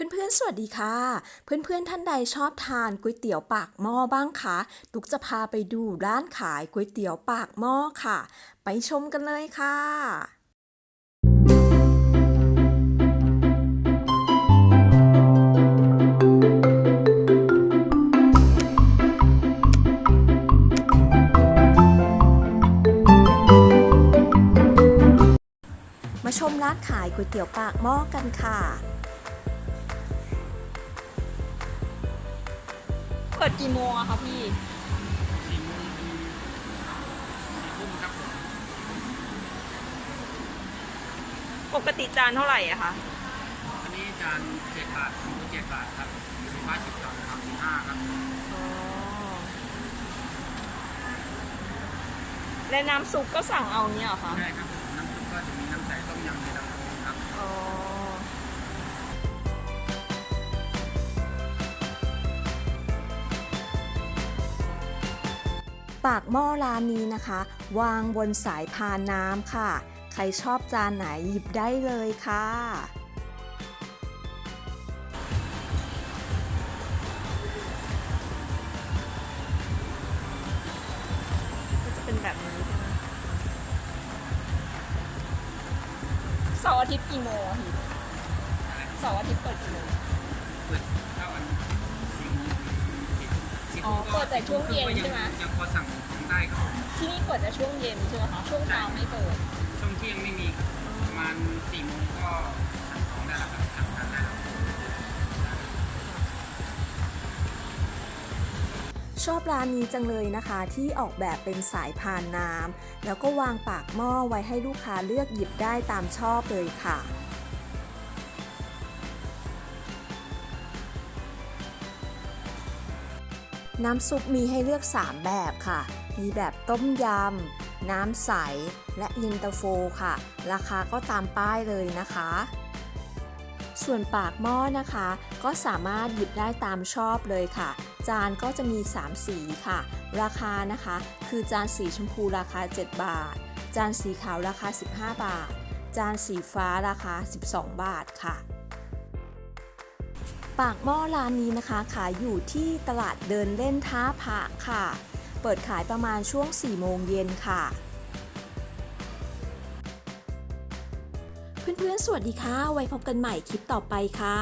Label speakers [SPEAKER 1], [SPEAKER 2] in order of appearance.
[SPEAKER 1] เพื่อนๆ สวัสดีค่ะ เพื่อนๆ ท่านใดชอบทานก๋วยเตี๋ยวปากหม้อบ้างคะ ตุกจะพาไปดูร้านขายก๋วยเตี๋ยวปากหม้อค่ะ ไปชมกันเลยค่ะมาชมร้านขายก๋วยเตี๋ยวปากหม้อกันค่ะ
[SPEAKER 2] เปิดกี่โมงอะคะพี่
[SPEAKER 3] สี่โมงถึงสี่ทุ่มครับผม
[SPEAKER 2] ปกติจานเท่าไหร่อะคะ
[SPEAKER 3] อันนี้จานเจ็ดบาทหมูเจ็ดบาทครับสิบห้าสิบสองสามสิบห้าครับ
[SPEAKER 2] และน้ำซุปก็สั่งเอาเนี่ยเหรอคะ
[SPEAKER 3] ใช่ครับ ปา
[SPEAKER 1] กหม้อร้านนี้นะคะ วางบนสายพานน้ำค่ะ ใครชอบจานไหนหยิบได้เลยค่ะ
[SPEAKER 2] จะเป็นแบบนี้ใช่ไหมเสาร์อาทิตย์กี่โมงอะพี่เสาร์อาทิตย์เปิดกี่โมง อ๋อ
[SPEAKER 3] ทุ่มก็
[SPEAKER 2] เปิดแต่ช่วงเย็น
[SPEAKER 3] ก็
[SPEAKER 2] ใช่ไหม
[SPEAKER 3] ยังพอสั่งของได้ครับผม
[SPEAKER 2] ที่นี่เปิดแต่ช่วงเย็นใช่ไหมคะช่วงเช้าไม่เปิด
[SPEAKER 3] ช่วงเที่ยงไม่มีครับประมาณสี่โมงก็สั่งของได้แล้วครับสั่งทานได้แล้ว
[SPEAKER 1] ชอบร้านนี้จังเลยนะคะที่ออกแบบเป็นสายพานน้ำแล้วก็วางปากหม้อไว้ให้ลูกค้าเลือกหยิบได้ตามชอบเลยค่ะ น้ำซุปมีให้เลือก 3 แบบค่ะ มีแบบต้มยำ น้ำใส และเย็นตาโฟค่ะ ราคาก็ตามป้ายเลยนะคะ ส่วนปากหม้อนะคะ ก็สามารถหยิบได้ตามชอบเลยค่ะ จานก็จะมี 3 สีค่ะ ราคานะคะ คือจานสีชมพูราคา 7 บาท จานสีขาวราคา 15 บาท จานสีฟ้าราคา 12 บาทค่ะ ปากหม้อร้านนี้นะคะ ขายอยู่ที่ตลาดเดินเล่นท่าผาค่ะ เปิดขายประมาณช่วง 4 โมงเย็นค่ะ เพื่อนๆ สวัสดีค่ะ ไว้พบกันใหม่คลิปต่อไปค่ะ